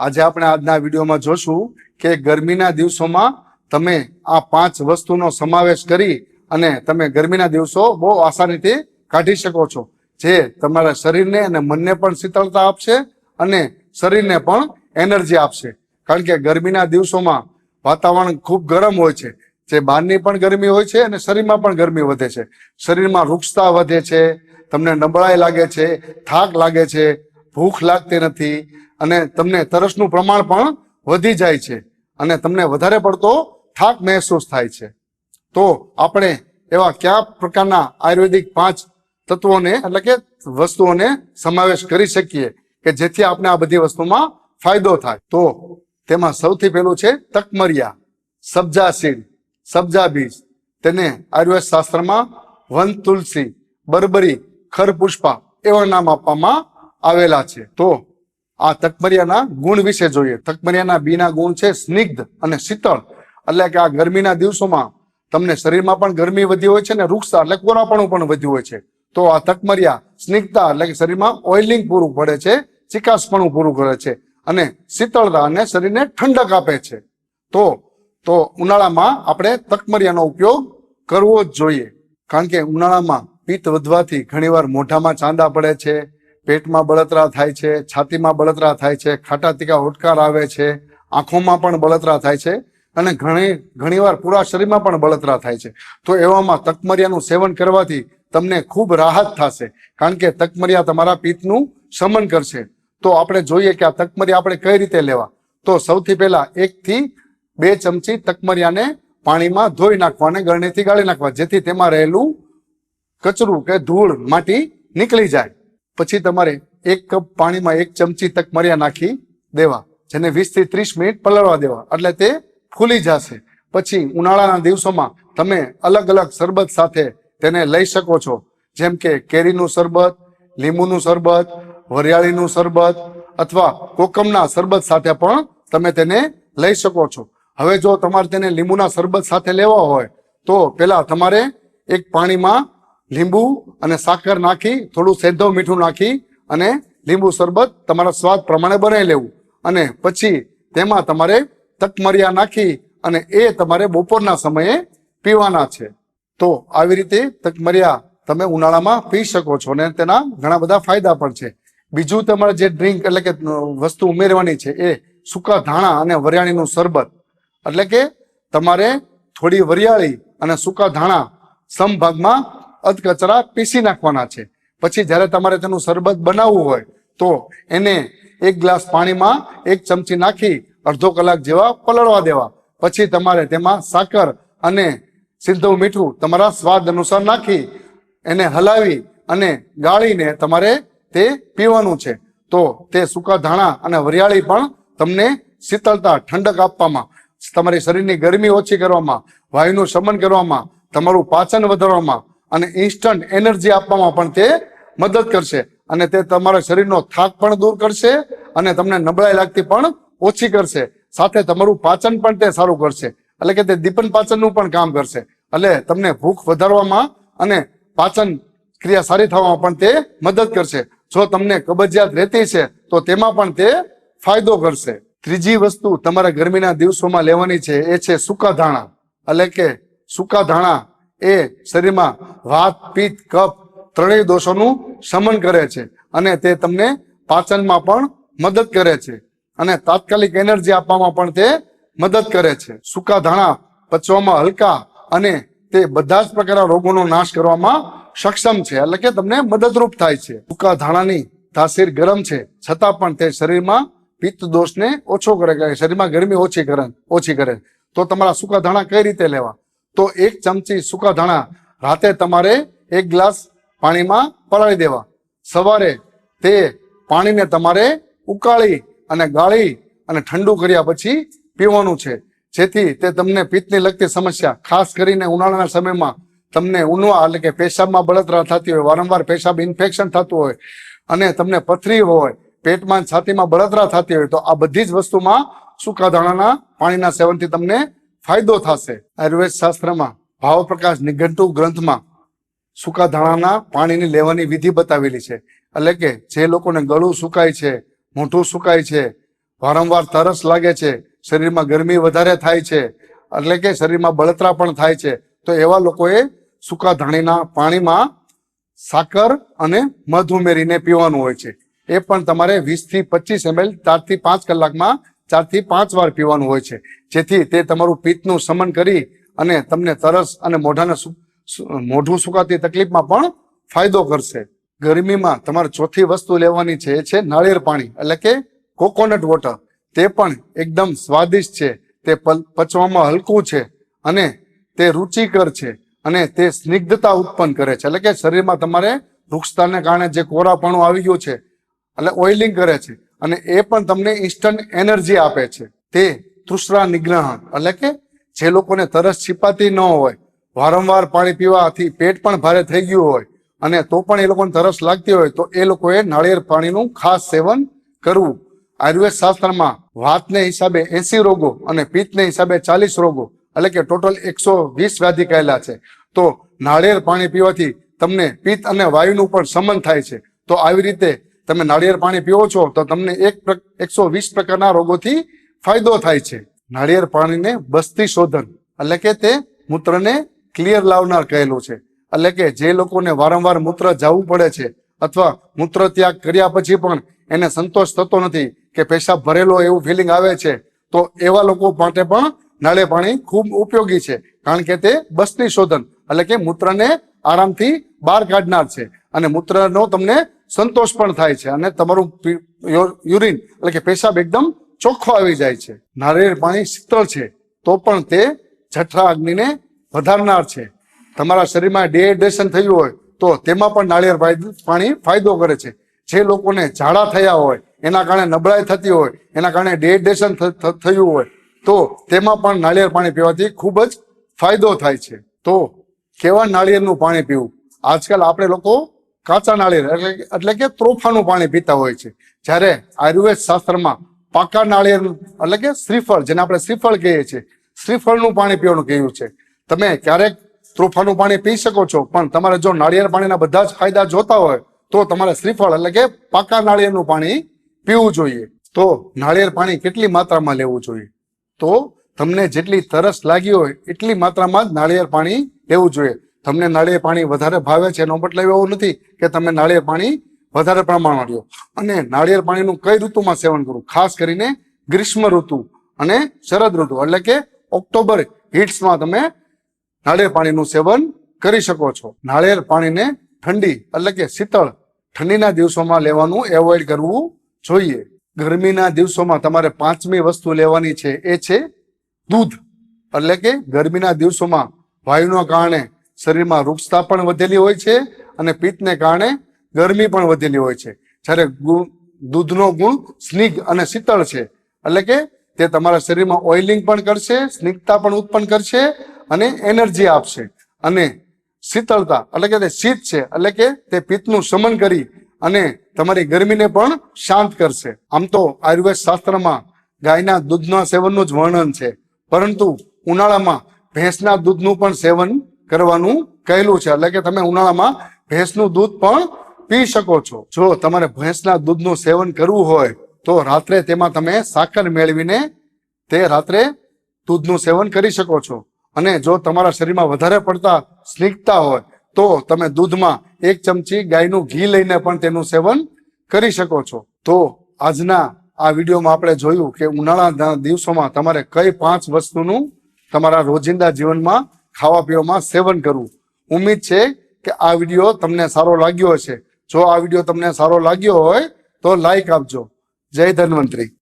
આજે આપણે આજના વિડીયોમાં જોશું કે ગરમીના દિવસોમાં તમે આ પાંચ વસ્તુનો સમાવેશ કરી અને તમે ગરમીના દિવસો બહુ આસાનીથી કાઢી શકો છો. જે તમારા શરીરને અને મનને પણ શીતળતા આપશે અને શરીરને પણ એનર્જી આપશે. કારણ કે ગરમીના દિવસોમાં વાતાવરણ ખૂબ ગરમ હોય છે. જે બહારની પણ ગરમી હોય છે અને શરીરમાં પણ ગરમી વધે છે. શરીરમાં રૂક્ષતા વધે છે, તમને નબળાઈ લાગે છે, થાક લાગે છે ભૂખ લાગતી નથી અને તમને તરસનું પ્રમાણ પણ વધી જાય છે અને તમને વધારે પડતો થાક મહેસૂસ થાય છે. તો આપણે એવા કયા પ્રકારના આયુર્વેદિક પાંચ તત્વોને એટલે કે વસ્તુઓને સમાવેશ કરી શકીએ કે જેથી આપણે આ બધી વસ્તુમાં ફાયદો થાય? તો તેમાં સૌથી પહેલું છે તકમરિયા, સબ્જા સીડ, સબ્જા બીજ. તેને આયુર્વેદ શાસ્ત્રમાં વન તુલસી બરબરી, ખરપુષ્પા એવા નામ આપવામાં આવેલા છે. તો આ તકમરિયાના ગુણ વિશે જોઈએ. તકમરિયાના બીના ગુણ છે સ્નિગ્ધ અને શીતળ. એટલે કે આ ગરમીના દિવસોમાં તમને શરીરમાં પણ ગરમી વધી હોય છે ને રૂક્ષતા એટલે કોરાપણું પણ વધ્યું હોય છે. તો આ તકમરિયા સ્નિગ્ધતા એટલે કે શરીરમાં ઓઇલિંગ પૂરું પડે છે, ચિકાસપણું પૂરું કરે છે અને શીતળતા અને શરીરને ઠંડક આપે છે. તો તો ઉનાળામાં આપણે તકમરિયાનો ઉપયોગ કરવો જ જોઈએ. કારણ કે ઉનાળામાં પિત્ત વધવાથી ઘણીવાર મોઢામાં ચાંદા પડે છે પેટમાં બળતરા થાય છે, છાતીમાં બળતરા થાય છે, ખાટા તીકા હોટકાર આવે છે, આંખોમાં પણ બળતરા થાય છે અને ઘણી, ઘણીવાર પૂરા શરીરમાં પણ બળતરા થાય છે. તો એવામાં તકમરિયાનું સેવન કરવાથી તમને ખૂબ રાહત થશે, કારણ કે તકમરિયા તમારા પિત્તનું શમન કરશે. તો આપણે જોઈએ કે આ તકમરિયા આપણે કઈ રીતે લેવા? તો સૌથી પહેલા એકથી બે ચમચી તકમરિયાને પાણીમાં ધોઈ નાખવા અને ગળણીથી ગાળી નાખવા, જેથી તેમાં રહેલું કચરું કે ધૂળ માટી નીકળી જાય. પછી તમારે એક કપ પાણીમાં એક ચમચી તકમરિયા નાખી દેવા, જેને વીસથી ત્રીસ મિનિટ પલળવા દેવા. એટલે તે ફૂલી જશે. પછી ઉનાળાના દિવસોમાં તમે અલગ અલગ શરબત સાથે તેને લઈ શકો છો. જેમ કે કેરીનું શરબત, લીંબુનું શરબત, વરિયાળીનું શરબત અથવા કોકમના શરબત સાથે પણ તમે તેને લઈ શકો છો. હવે જો તમારે તેને લીંબુના શરબત સાથે લેવા હોય, તો પેલા તમારે એક પાણીમાં લીંબુ અને સાકર નાખી, થોડું સેંધો મીઠું નાખી અને લીંબુ શરબત તમારા સ્વાદ પ્રમાણે બનાવી લેવું. અને પછી તેમાં તમારે તકમરિયા નાખી અને એ તમારે બપોરના સમયે પીવાના છે. તો આવી રીતે તકમરિયા તમે ઉનાળામાં પી શકો છો અને તેના ઘણા બધા ફાયદા પણ છે. બીજું તમારે જે ડ્રિંક એટલે કે વસ્તુ ઉમેરવાની છે એ સૂકા ધાણા અને વરિયાળીનું શરબત. એટલે કે તમારે થોડી વરિયાળી અને સૂકા ધાણા સમભાગમાં અધકચરા પીસી નાખવાના છે. પછી જ્યારે તમારે તેનું શરબત બનાવવું હોય, તો એને એક ગ્લાસ પાણીમાં એક ચમચી નાખી અડધો કલાક જેવા પલળવા દેવા. પછી તમારે તેમાં સાકર અને સીધું મીઠું તમારા સ્વાદ અનુસાર નાખી એને હલાવી અને ગાળીને તમારે તે પીવાનું છે. તો તે સૂકા ધાણા અને વરિયાળી પણ તમને શીતળતા, ઠંડક આપવામાં, તમારી શરીરની ગરમી ઓછી કરવામાં, વાયુનું શમન કરવામાં, તમારું પાચન વધારવામાં અને ઇન્સ્ટન્ટ એનર્જી આપવામાં પણ તે મદદ કરશે. અને તે તમારા શરીરનો થાક પણ દૂર કરશે અને તમને નબળાઈ લાગતી પણ ઓછી કરશે. સાથે તમારું પાચન પણ તે સારું કરશે. એટલે કે તે દીપન પાચનનું પણ કામ કરશે. એટલે તમને ભૂખ વધારવામાં અને પાચન ક્રિયા સારી થવામાં પણ તે મદદ કરશે. જો તમને કબજિયાત રહેતી છે, તો તેમાં પણ તે ફાયદો કરશે. ત્રીજી વસ્તુ તમારા ગરમીના દિવસોમાં લેવાની છે એ છે સૂકા ધાણા. એટલે કે સૂકા ધાણા એ શરીરમાં વાત પિત્ત કફ ત્રણેય દોષોનું શમન કરે છે અને તે તમને પાચનમાં પણ મદદ કરે છે. અને તાત્કાલિક એનર્જી આપવામાં પણ તે મદદ કરે છે. સૂકા ધાણા પચવામાં હલકા અને તે બધા જ પ્રકારના રોગોનો નાશ કરવામાં સક્ષમ છે. એટલે કે તમને મદદરૂપ થાય છે. સૂકા ધાણાની તાસીર ગરમ છે. છતાં પણ તે શરીરમાં પિત્ત દોષને ઓછો કરે શરીરમાં ગરમી ઓછી કરે ઓછી કરે. તો તમારા સૂકા ધાણા કઈ રીતે લેવા? તો એક ચમચી સૂકા ધાણા રાતે તમારે એક ગ્લાસ પાણીમાં પલાળી દેવા. સવારે તે પાણીને તમારે ઉકાળી અને ગાળી અને ઠંડુ કર્યા પછી પીવાનું છે. જેથી તે તમને પિત્તની લગતી સમસ્યા, ખાસ કરીને ઉનાળાના સમયમાં તમને ઉનવા એટલે કે પેશાબમાં બળતરા થતી હોય, વારંવાર પેશાબ ઇન્ફેક્શન થતું હોય અને તમને પથરી હોય, પેટમાં છાતીમાં બળતરા થતી હોય, તો આ બધી જ વસ્તુમાં સૂકા ધાણાના પાણીના સેવનથી તમને ફાયદો થશે. આયુર્વેદ શાસ્ત્રમાં ભાવપ્રકાશ નિઘંટુ ગ્રંથમાં સૂકા ધાણાના પાણીની લેવાની વિધિ બતાવેલી છે. એટલે કે જે લોકોને ગળું સુકાય છે, મોઢું સુકાય છે, વારંવાર તરસ લાગે છે, શરીરમાં ગરમી વધારે થાય છે, એટલે કે શરીરમાં બળતરા પણ થાય છે, તો એવા લોકોએ સૂકા ધાણીના પાણીમાં સાકર અને મધ ઉમેરીને પીવાનું હોય છે. એ પણ તમારે વીસથી પચીસ એમએલ ચારથી પાંચ કલાકમાં ચારથી પાંચ વાર પીવાનું હોય છે. જેથી તે તમારું પિત્તનું શમન કરી અને તમને તરસ અને મોઢાને મોઢું સુકાતી તકલીફમાં પણ ફાયદો કરશે. ગરમીમાં તમારે ચોથી વસ્તુ લેવાની છે, એ છે નાળિયેર પાણી, એટલે કે કોકોનટ વોટર. તે પણ એકદમ સ્વાદિષ્ટ છે. તે પચવામાં હલકું છે અને તે રુચિકર છે અને તે સ્નિગ્ધતા ઉત્પન્ન કરે છે. એટલે કે શરીરમાં તમારે વૃક્ષતાને કારણે જે કોરાપણું આવી ગયું છે, એટલે ઓઇલિંગ કરે છે. અને એ પણ તમને ઇન્સ્ટન્ટ એનર્જી આપે છે. તે તૃષ્ણા નિગ્રહ એટલે કે જે લોકોને તરસ છીપાતી ન હોય, વારંવાર પાણી પીવાથી પેટ પણ ભારે થઈ ગયું હોય અને તો પણ એ લોકોને તરસ લાગતી હોય, તો એ લોકોએ નાળિયેર પાણીનું ખાસ સેવન કરવું. આયુર્વેદ શાસ્ત્રમાં વાતને હિસાબે એસી રોગો અને પિત્તને હિસાબે ચાલીસ રોગો, એટલે કે ટોટલ એકસો વીસ વ્યાધિ કહેલા છે. તો નાળિયેર પાણી પીવાથી તમને પિત્ત અને વાયુનું પણ સમન થાય છે. તો આવી રીતે તમે નાળિયેર પાણી પીવો છો તો તમને એક એકસો વીસ પ્રકારના રોગોથી ફાયદો થાય છે. નાળિયેર પાણીને બસ્તી શોધન, એટલે કે તે મૂત્રને ક્લિયર લાવનાર કહેલું છે. એટલે કે જે લોકોને વારંવાર મૂત્ર જવું પડે છે અથવા મૂત્ર ત્યાગ કર્યા પછી પણ એને સંતોષ થતો નથી કે પેશાબ ભરેલો એવું ફિલિંગ આવે છે, તો એવા લોકો માટે પણ નાળિયેર પાણી ખૂબ ઉપયોગી છે. કારણ કે તે બસ્તી શોધન, એટલે કે મૂત્રને આરામથી બહાર કાઢનાર છે. અને મૂત્રનો તમને સંતોષ પણ થાય છે અને તમારું યુરિન એટલે કે પેશાબ એકદમ ચોખ્ખો આવી જાય છે. નારિયેળ પાણી શીતળ છે, તો પણ તે જઠરા અગ્નિને વધારનાર છે. તમારા શરીરમાં ડિહાઇડ્રેશન થયું હોય, તો તેમાં પણ નાળિયેર પાણી- ફાયદો કરે છે. જે લોકોને ઝાડા થયા હોય, એના કારણે નબળાઈ થતી હોય, એના કારણે ડિહાઇડ્રેશન થયું હોય, તો તેમાં પણ નાળિયેર પાણી પીવાથી ખૂબ જ ફાયદો થાય છે. તો કેવા નાળિયેરનું પાણી પીવું? આજકાલ આપણે લોકો કાચા નાળિયેર એટલે એટલે કે ત્રોફાનું પાણી પીતા હોય છે. જ્યારે આયુર્વેદ શાસ્ત્રમાં પાકા નાળિયેર, એટલે કે શ્રીફળ, જેને આપણે શ્રીફળ કહીએ છીએ, શ્રીફળનું પાણી પીવાનું કહ્યું છે. તમે ક્યારેક ત્રોફાનું પાણી પી શકો છો, પણ તમારે જો નાળિયેર પાણીના બધા જ ફાયદા જોતા હોય, તો તમારે શ્રીફળ, એટલે કે પાકા નાળિયેરનું પાણી પીવું જોઈએ. તો નાળિયેર પાણી કેટલી માત્રામાં લેવું જોઈએ? તો તમને જેટલી તરસ લાગી હોય, એટલી માત્રામાં જ નાળિયેર પાણી લેવું જોઈએ. તમને નાળિયેર પાણી વધારે ભાવે છે એનો મતલબ એવો નથી કે તમે નાળિયેર પાણી વધારે પ્રમાણમાં લ્યો. અને નાળિયેર પાણીનું કઈ ઋતુમાં સેવન કરવું? ખાસ કરીને ગ્રીષ્મ ઋતુ અને શરદ ઋતુ. એટલે કે ઓક્ટોબર હિટ્સમાં તમે નાળિયેર પાણીનું સેવન કરી શકો છો. નાળિયેર પાણીને ઠંડી, એટલે કે શીતળ, ઠંડીના દિવસોમાં લેવાનું એવોઇડ કરવું જોઈએ. ગરમીના દિવસોમાં તમારે પાંચમી વસ્તુ લેવાની છે એ છે દૂધ. એટલે કે ગરમીના દિવસોમાં વાયુના કારણે શરીરમાં રૂક્ષતા પણ વધેલી હોય છે અને પિત્તને કારણે ગરમી પણ વધેલી હોય છે. જ્યારે દૂધનો ગુણ સ્નિગ્ધ અને શીતળ છે. એટલે કે તે તમારા શરીરમાં ઓઇલિંગ પણ કરશે, સ્નિગ્ધતા પણ ઉત્પન્ન કરશે અને એનર્જી આપશે. અને શીતળતા, એટલે કે તે શીત છે, એટલે કે તે પિત્તનું શમન કરી અને તમારી ગરમીને પણ શાંત કરશે. આમ તો આયુર્વેદ શાસ્ત્રમાં ગાયના દૂધના સેવનનું જ વર્ણન છે. પરંતુ ઉનાળામાં ભેંસના દૂધનું પણ સેવન કરવાનું કહેલું છે. એટલે કે તમે ઉનાળામાં ભેંસનું દૂધ પણ પી શકો છો. જો તમારે ભેંસના દૂધનું સેવન કરવું હોય, તો રાત્રે તેમાં તમે સાકર મેળવીને તે રાત્રે દૂધનું સેવન કરી શકો છો. અને જો તમારા શરીરમાં વધારે પડતા સ્નિગ્ધતા હોય, તો તમે દૂધમાં એક ચમચી ગાયનું ઘી લઈને પણ તેનું સેવન કરી શકો છો. તો આજના આ વિડીયોમાં આપણે જોયું કે ઉનાળાના દિવસોમાં તમારે કઈ પાંચ વસ્તુનું તમારા રોજિંદા જીવનમાં ખાવા પીવામાં સેવન કરવું ઉમ્મીદ છે કે આ વીડિયો તમને સારો લાગ્યો હશે. જો આ વીડિયો તમને સારો લાગ્યો હોય તો લાઈક આપજો. જય ધન્વંતરી.